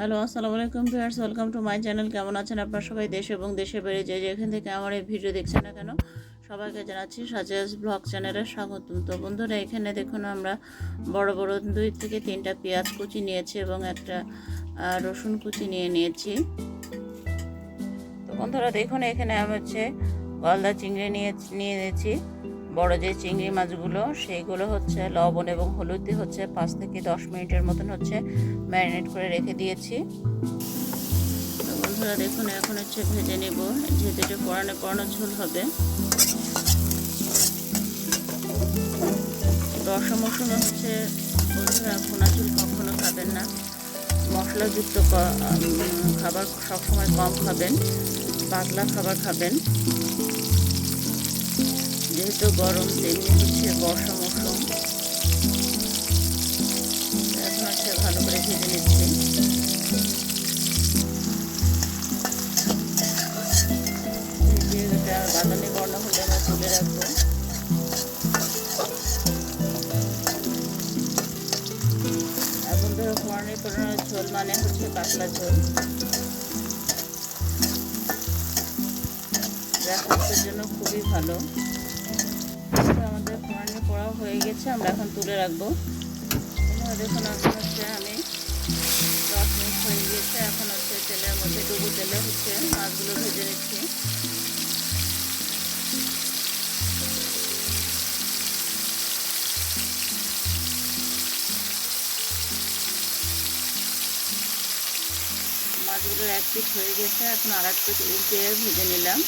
Hello, আসসালামু আলাইকুম viewers, welcome to my channel. কেমন আছেন আপনারা সবাই? দেশ এবং দেশে বেড়ে যে যেখান থেকে আমার এই ভিডিও দেখছেন না কেন, সবাইকে জানাচ্ছি সাজেস ব্লগ চ্যানেলে স্বাগতম। তো বন্ধুরা, এখানে দেখুন আমরা বড় বড় দুই থেকে তিনটা পেঁয়াজ কুচি নিয়েছি এবং একটা রসুন কুচি নিয়ে নিয়েছি। তো বন্ধুরা, দেখুন এখানে আমি হচ্ছে গলদা চিংড়ি নিয়ে নিয়েছি। বড় যে চিংড়ি মাছগুলো, সেইগুলো হচ্ছে লবণ এবং হলুদ দিয়ে হচ্ছে পাঁচ থেকে দশ মিনিটের মতন হচ্ছে ম্যারিনেট করে রেখে দিয়েছি। বন্ধুরা দেখুন, এখন হচ্ছে ভেজে নেব। যেহেতু এটা পরানো ঝোল হবে। বর্ষা মৌসুমে হচ্ছে, বন্ধুরা ভোনা ঝোল কখনো খাবেন না। মশলাযুক্ত খাবার সবসময় কম খাবেন, পাতলা খাবার খাবেন। যেহেতু গরম তেমনি হচ্ছে বর্ষা মৌসুম এখন হচ্ছে ভালো করে ভেজে নিচ্ছি। বাদামি বর্ণ হলে আমরা তুলে রাখব। এখন ধরো ফোড়নে পোড়ানো ঝোল মানে হচ্ছে পাতলা ঝোল। যা জন্য খুবই ভালো। হয়ে গেছে, আমরা এখন তুলে রাখব। দেখুন, এখন হচ্ছে আমি দশ মিনিট হয়ে গিয়েছে এখন হচ্ছে তেলের মধ্যে ডুবো তেলে হচ্ছে মাছগুলো ভেজে নিচ্ছি। মাছগুলোর এক পিঠ হয়ে গেছে, এখন আর এক পিঠ উল্টে ভেজে নিলাম।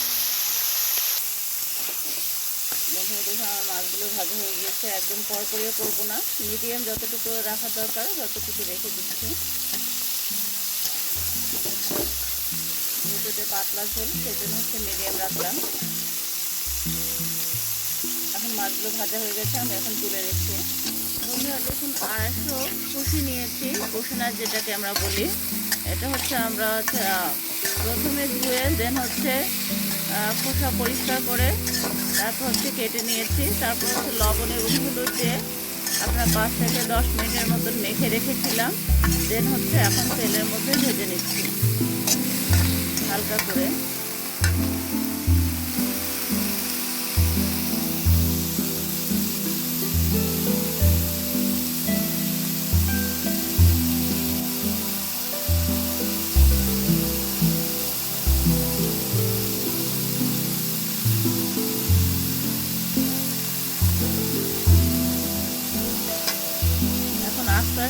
আমার মাছগুলো ভাজা হয়ে গেছে একদম কড়কড়িয়ে করব না। মিডিয়াম যতটুকু রাখা দরকার, ততটুকু রেখে দিচ্ছি। যেহেতু পাতলা ঝোল সেই জন্য হচ্ছে মিডিয়াম রাখলাম। এখন মাছগুলো ভাজা হয়ে গেছে, আমি এখন তুলে নিচ্ছি বন্ধুরা, দেখুন, আড়াইশো কুশি নিয়েছি কুশিনার যেটাকে আমরা বলি। এটা হচ্ছে আমরা প্রথমে ধুয়ে দেন হচ্ছে খোসা পরিষ্কার করে তারপর হচ্ছে কেটে নিয়েছি। তারপর হচ্ছে লবণের এবং দিয়ে আপনার পাঁচ থেকে দশ মিনিটের মতন মেখে রেখেছিলাম দেন হচ্ছে এখন তেলের মধ্যে ভেজে নিচ্ছি। হালকা করে।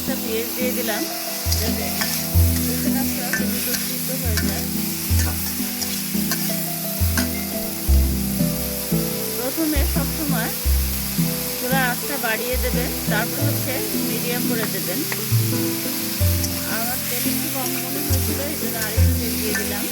আস্তে পেঁয়াজ দিয়ে দিলাম। প্রথমে সবসময় চুলা আঁচটা বাড়িয়ে দেবেন, তারপর হচ্ছে মিডিয়াম করে দেবেন। আমার তেল একটু কম মনে হয়েছিল, এই জন্য আরেকটু তেল দিয়ে দিলাম।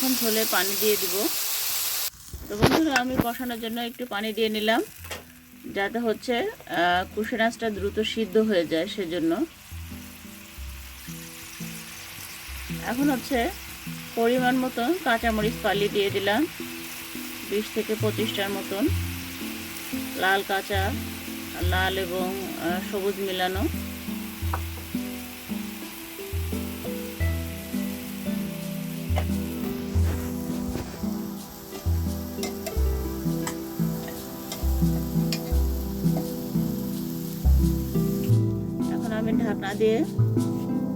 এখন ঝোলে পানি দিয়ে দিব। তো বন্ধুরা, আমি কষানোর জন্য একটু পানি দিয়ে নিলাম, যাতে হচ্ছে কুশিনাসটা দ্রুত সিদ্ধ হয়ে যায় সেজন্য। এখন হচ্ছে, পরিমাণ মতন কাঁচামরিচ পালি দিয়ে দিলাম, বিশ থেকে পঁচিশটার মতন। লাল কাঁচা, লাল এবং সবুজ মিলানো। ঢাকনা দিয়ে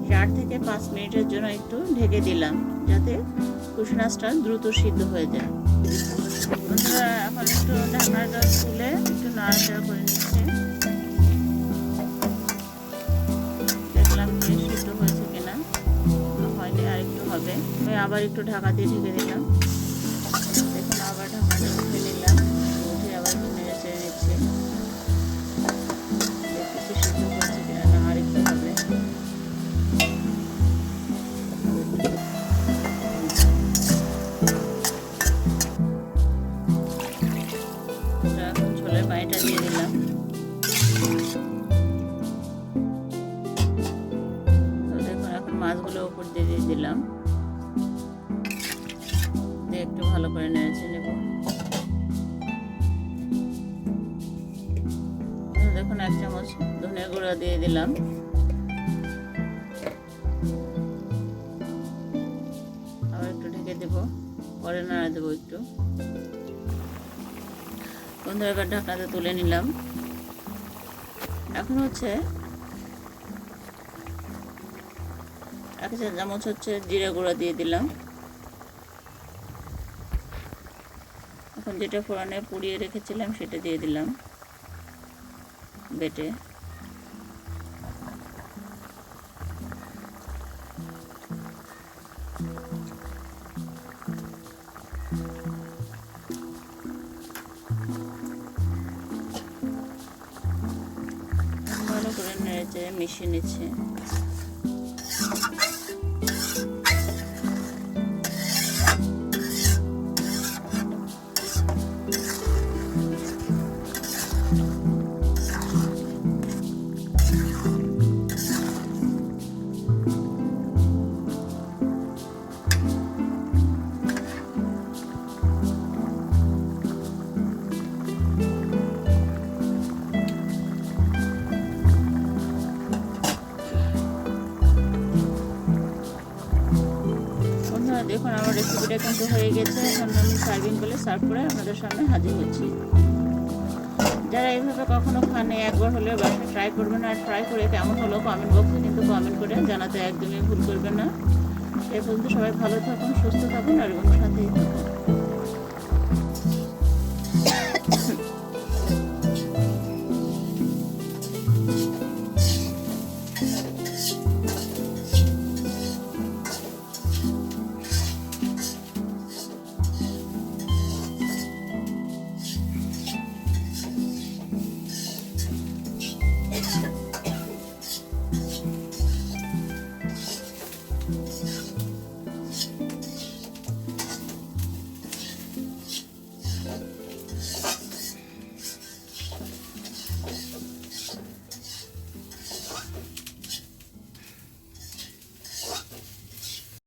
চার থেকে পাঁচ মিনিটের জন্য একটু ঢেকে দিলাম, যাতে কুশনাসটা দ্রুত সিদ্ধ হয়ে যায়। এখন একটু ঢাকনাটা তুলে একটু নাড়াচাড়া করে নিচ্ছে। দেখলাম সিদ্ধ হয়েছে কিনা হয়নি, আর একটু হবে। আমি আবার একটু ঢাকা দিয়ে ঢেকে দিলাম। দেখুন, আবার ঢাকাটা ভেজে নেব। দেখুন, এক চামচ ধনিয়া গুঁড়া দিয়ে দিলাম। আবার একটু ঢেকে দেবো, পরে নাড়া দেবো একটু। বন্ধুরা, এবার ঢাকনাতে তুলে নিলাম। এখন হচ্ছে এক চামচ হচ্ছে জিরা গুঁড়া দিয়ে দিলাম। এখন যেটা ফোড়নে পুড়িয়ে রেখেছিলাম সেটা দিয়ে দিলাম বেটে। ভালো করে নেড়েছে মিশিয়ে নিচ্ছে। বন্ধুরা দেখুন, আমার রেসিপিটা কিন্তু হয়ে গেছে। এখন আমি সার্ভিং করে সার্ভ করে আপনাদের সামনে হাজির হচ্ছি। যারা এইভাবে কখনো খানে একবার হলেও বাসায় ট্রাই করবেন আর ট্রাই করে কেমন হলো কমেন্ট বক্সে কিন্তু কমেন্ট করে জানাতে একদমই ভুল করবেন না। এ পর্যন্ত সবাই ভালো থাকুন, সুস্থ থাকুন আর এবং সাথেই থাকুন।